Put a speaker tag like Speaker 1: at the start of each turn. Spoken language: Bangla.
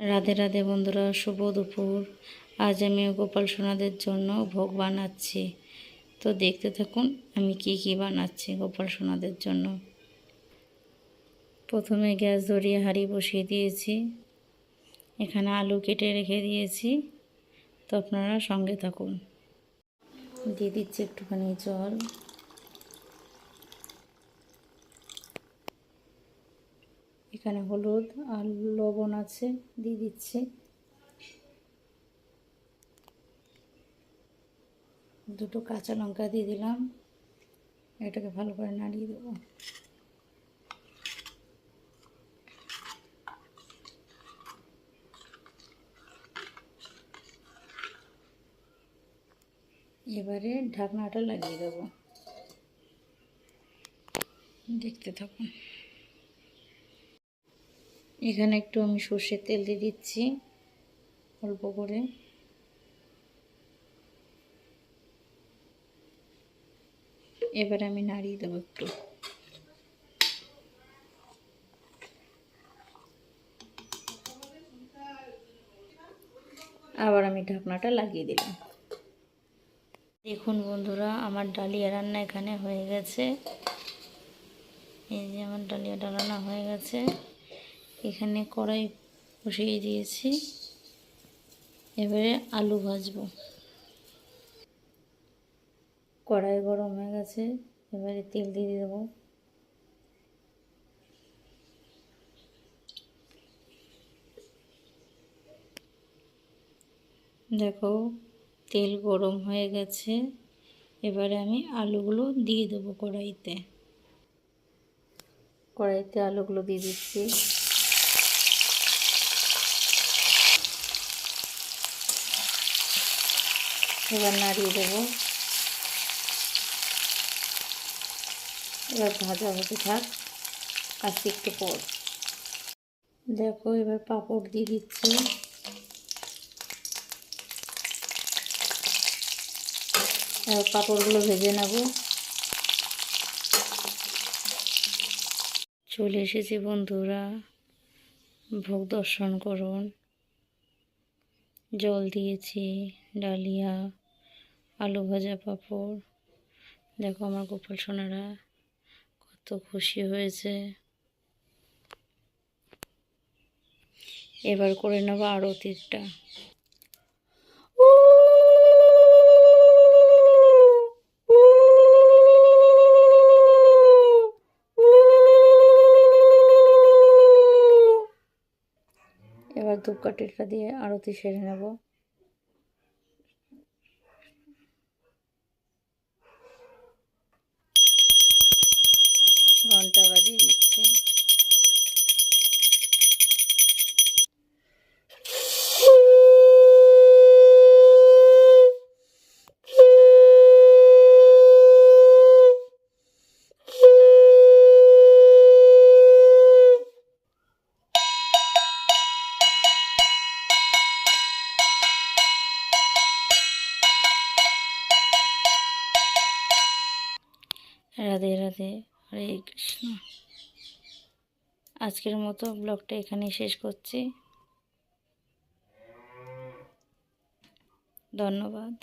Speaker 1: রাধে রাধে বন্ধুরা, শুভ দুপুর। আজ আমি গোপাল সোনাদের জন্য ভোগ বানাচ্ছি। তো দেখতে থাকুন, আমি কি কি বানাচ্ছি গোপাল সোনাদের জন্য। প্রথমে গ্যাস ধরিয়ে হাঁড়ি বসিয়ে দিয়েছি। এখানে আলু কেটে রেখে দিয়েছি। তো আপনারা সঙ্গে থাকুন। দিয়ে দিচ্ছি একটুখানি জল। এখানে হলুদ আর লবণ আছে, দিয়ে দিচ্ছি। দুটো কাঁচা লঙ্কা দিয়ে দিলাম। এটাকে ভালো করে নাড়িয়ে দেবো। এবারে ঢাকনাটা লাগিয়ে দেবো। দেখতে থাকুন। এখানে একটু আমি সর্ষের তেল দিয়ে দিচ্ছি, অল্প করে। এবার আমি নাড়িয়ে দেবো একটু। আবার আমি ঢাকনাটা লাগিয়ে দিলাম। দেখুন বন্ধুরা, আমার ডালিয়া রান্না এখানে হয়ে গেছে। এই যে আমার ডালিয়া ডালানো হয়ে গেছে। এখানে কড়াই বসিয়ে দিয়েছি। এবারে আলু ভাজবো। কড়াই গরম হয়ে গেছে, এবারে তেল দিয়ে দেবো। দেখো, তেল গরম হয়ে গেছে, এবারে আমি আলুগুলো দিয়ে দেবো কড়াইতে। কড়াইতে আলুগুলো দিয়ে দিচ্ছি। এবার নাড়িয়ে দেবো। এবার ভাজা হতে থাক আসছি একটু পর। দেখো, এবার পাঁপড় দিয়ে দিচ্ছি। এবার পাঁপড়গুলো ভেজে নেব। চলে এসেছি বন্ধুরা, ভোগ দর্শন করুন। জল দিয়েছি, ডালিয়া। আলু ভাজা পাঁপড়। দেখো আমার গোপাল সোনারা কত খুশি হয়েছে। এবার করে নেব আরতিটা। এবার ধূপকাঠিটা দিয়ে আরতি সেরে নেব। ঘণ্টা বাজিয়ে দিচ্ছে। রাধে রাধে। হরে কৃষ্ণ। আজকের মতো ব্লগটা এখানেই শেষ করছি। ধন্যবাদ।